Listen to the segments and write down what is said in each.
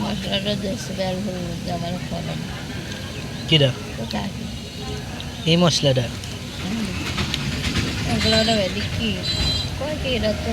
মশলাটা দেশে বের হল আমার ফলন কিরা এই মশলাটা? এগুলোটা বেদি কি? কয় কি এটা তো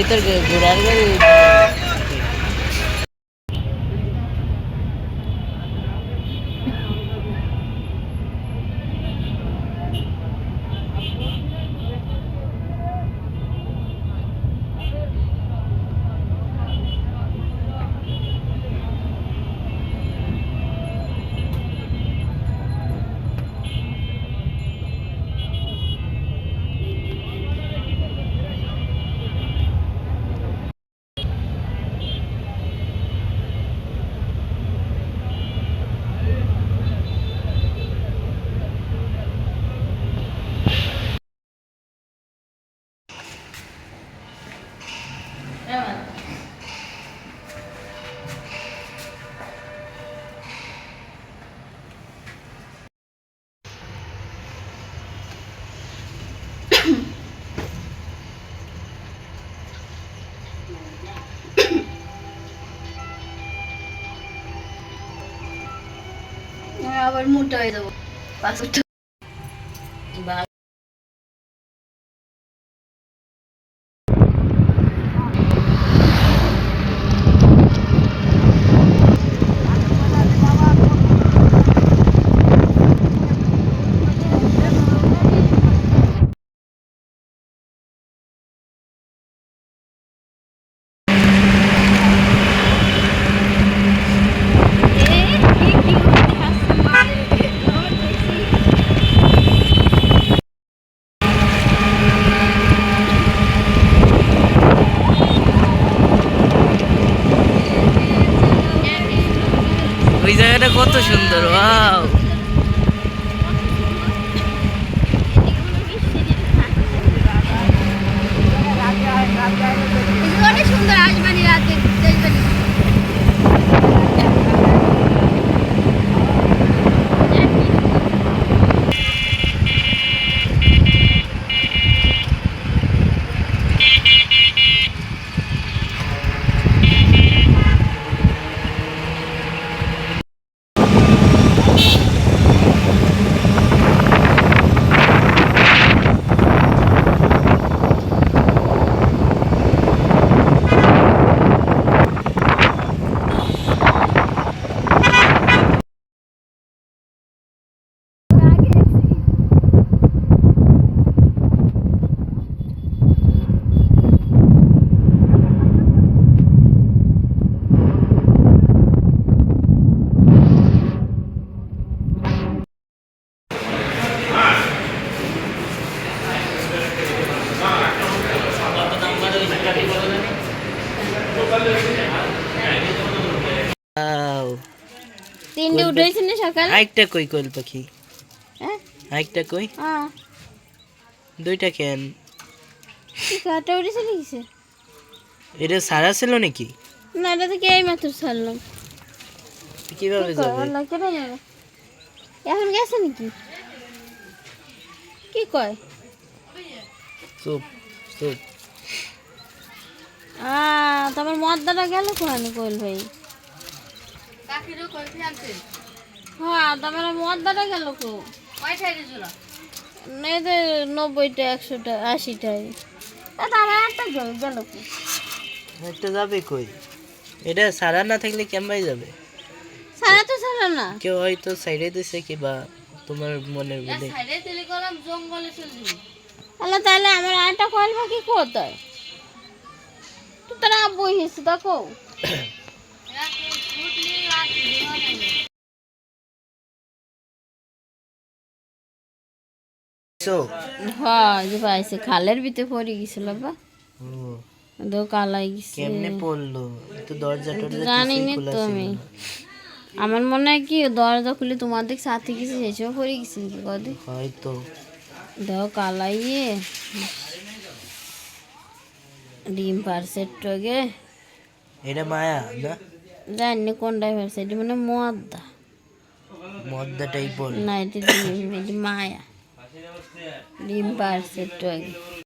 এর ভিতর আবার মোটা হয়ে যাব। পাঁচটা কত সুন্দর ওয়াও সকালে? আরেকটা কই কোয়েল পাখি? হ্যাঁ? আরেকটা কই? হ্যাঁ। দুইটা কেন? কি কাটা উড়ে চলে গেছে এটা সারা ছিল নাকি? না এটা থেকে এই মাত্র ছাড়লাম কীভাবে যাবে? আল্লাহ কেন এখন গেছে নাকি? কি কয়? চুপ চুপ। আহ তোমার মদ্দাটা গেল কোহানি কইল ভাই? হ্যাঁ তোমার গেল কো? নব্বইটা একশোটা আশিটাই। তা আমার একটা গেল গেল কো? একটা যাবে কই? এটা সারা না থাকলে কেমবাই যাবে? সারা তো সারা না। কেউ হয়তো সাইডে দিছে কিবা তোমার মনের মধ্যে। আল্লাহ তাহলে আমার কোথায়? তো তারা বই হেসে দেখো। হ্যাঁ যে পাইছে। খালের ভিতরে পড়ে গেছিল বা। ও, কালাই গেছে কেমনে পড়ল? তো দরজা টরজা জানি নি তো আমি আমার মনে হয় কি দরজা খুলে তোমাদের সাথে কিছু সেই সময় পড়ে গেছে কি কদি হয়তো। কালাইয়ে। ডিম পারসেট টগে। এটা মায়া না? জানি কোনটাই পারছে এটি মানে মদ্দা। মদ্দা টাইপর না এটি মায়া। ডিম টগে